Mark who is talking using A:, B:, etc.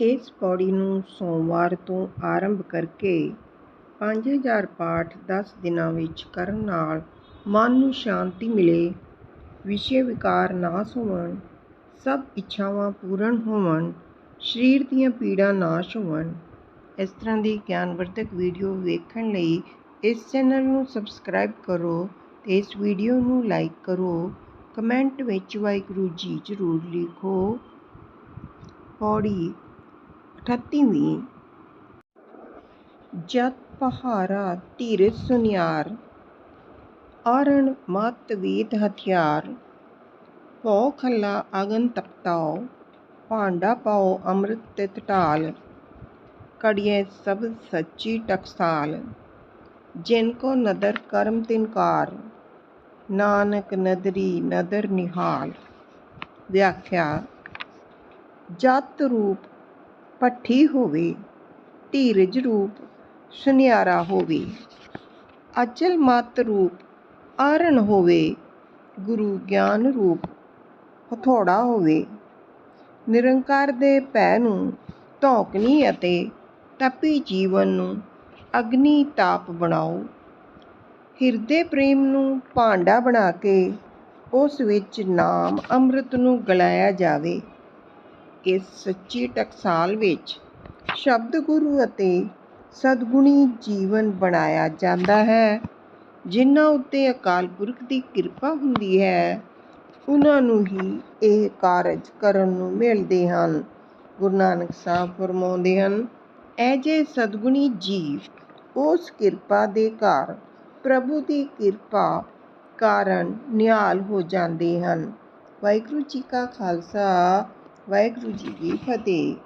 A: ਇਸ ਪੌੜੀ ਨੂੰ ਸੋਮਵਾਰ ਤੋਂ ਆਰੰਭ ਕਰਕੇ 5000 ਪਾਠ 10 ਦਿਨਾਂ ਵਿੱਚ ਕਰਨ ਨਾਲ ਮਨ ਨੂੰ ਸ਼ਾਂਤੀ ਮਿਲੇ, ਵਿਸ਼ੇ ਵਿਕਾਰ ਨਾਸ ਹੋਵਣ, ਸਭ ਇੱਛਾਵਾਂ ਪੂਰਨ ਹੋਵਣ, ਸਰੀਰ ਦੀਆਂ ਪੀੜਾਂ ਨਾਸ਼ ਹੋਵਣ। ਇਸ ਤਰ੍ਹਾਂ ਦੀ ਗਿਆਨਵਰਧਕ ਵੀਡੀਓ ਵੇਖਣ ਲਈ ਇਸ ਚੈਨਲ ਨੂੰ ਸਬਸਕ੍ਰਾਈਬ ਕਰੋ ਤੇ ਇਸ ਵੀਡੀਓ ਨੂੰ ਲਾਈਕ ਕਰੋ। ਕਮੈਂਟ ਵਿੱਚ ਵਾਹਿਗੁਰੂ ਜੀ ਜ਼ਰੂਰ ਲਿਖੋ। ਪੌੜੀ 38ਵੀਂ ਜਤ ਪਹਾਰਾ ਧੀਰਜ ਸੁਨਿਆਰ ਆਰਣ ਮਤ ਵੇਦ ਹਥਿਆਰ। ਭਉ ਖੱਲਾ ਅਗਨ ਤਪਤਾਓ ਭਾਂਡਾ ਪਾਓ ਅੰਮ੍ਰਿਤ ਤਿਤ ਢਾਲ ਕੜੀਏ ਸਭ ਸੱਚੀ ਟਕਸਾਲ। ਜਿਨ ਕੋ ਨਦਰ ਕਰਮ ਤਿਨਕਾਰ ਨਾਨਕ ਨਦਰੀ ਨਦਰ ਨਿਹਾਲ। ਵਿਆਖਿਆ, ਜਤ ਰੂਪ ਭੱਠੀ ਹੋਵੇ, ਧੀਰਜ ਰੂਪ ਸੁਨਿਆਰਾ ਹੋਵੇ। ਅਚਲ ਮਤ ਰੂਪ ਆਰਣ ਹੋਵੇ, ਗੁਰੂ ਗਿਆਨ ਰੂਪ ਹਥੌੜਾ ਹੋਵੇ। ਨਿਰੰਕਾਰ ਦੇ ਭੈ ਨੂੰ ਧੌਕਣੀ ਅਤੇ ਤਪੀ ਜੀਵਨ ਨੂੰ ਅਗਨੀ ਤਾਪ ਬਣਾਓ। ਹਿਰਦੇ ਪ੍ਰੇਮ ਨੂੰ ਭਾਂਡਾ ਬਣਾ ਕੇ ਉਸ ਵਿੱਚ ਨਾਮ ਅੰਮ੍ਰਿਤ ਨੂੰ ਗਲਾਇਆ ਜਾਵੇ। ਇਸ ਸੱਚੀ ਟਕਸਾਲ ਵਿੱਚ ਸ਼ਬਦ ਗੁਰੂ ਅਤੇ ਸਤਗੁਣੀ ਜੀਵਨ ਬਣਾਇਆ ਜਾਂਦਾ ਹੈ। ਜਿਨ੍ਹਾਂ ਉੱਤੇ ਅਕਾਲ ਪੁਰਖ ਦੀ ਕਿਰਪਾ ਹੁੰਦੀ ਹੈ, ਉਹਨਾਂ ਨੂੰ ਹੀ ਇਹ ਕਾਰਜ ਕਰਨ ਨੂੰ ਮਿਲਦੇ ਹਨ। ਗੁਰੂ ਨਾਨਕ ਸਾਹਿਬ ਫਰਮਾਉਂਦੇ ਹਨ ਐ ਜੇ ਸਤਗੁਣੀ ਜੀਵ, ਉਸ ਕਿਰਪਾ ਦੇ ਘਰ ਪ੍ਰਭੂ ਦੀ ਕਿਰਪਾ ਕਾਰਨ ਨਿਹਾਲ ਹੋ ਜਾਂਦੇ ਹਨ। ਵਾਹਿਗੁਰੂ ਜੀ ਕਾ ਖਾਲਸਾ। ਵਾਹਿਗੁਰੂ ਜੀ ਕੀ ਫਤਿਹ।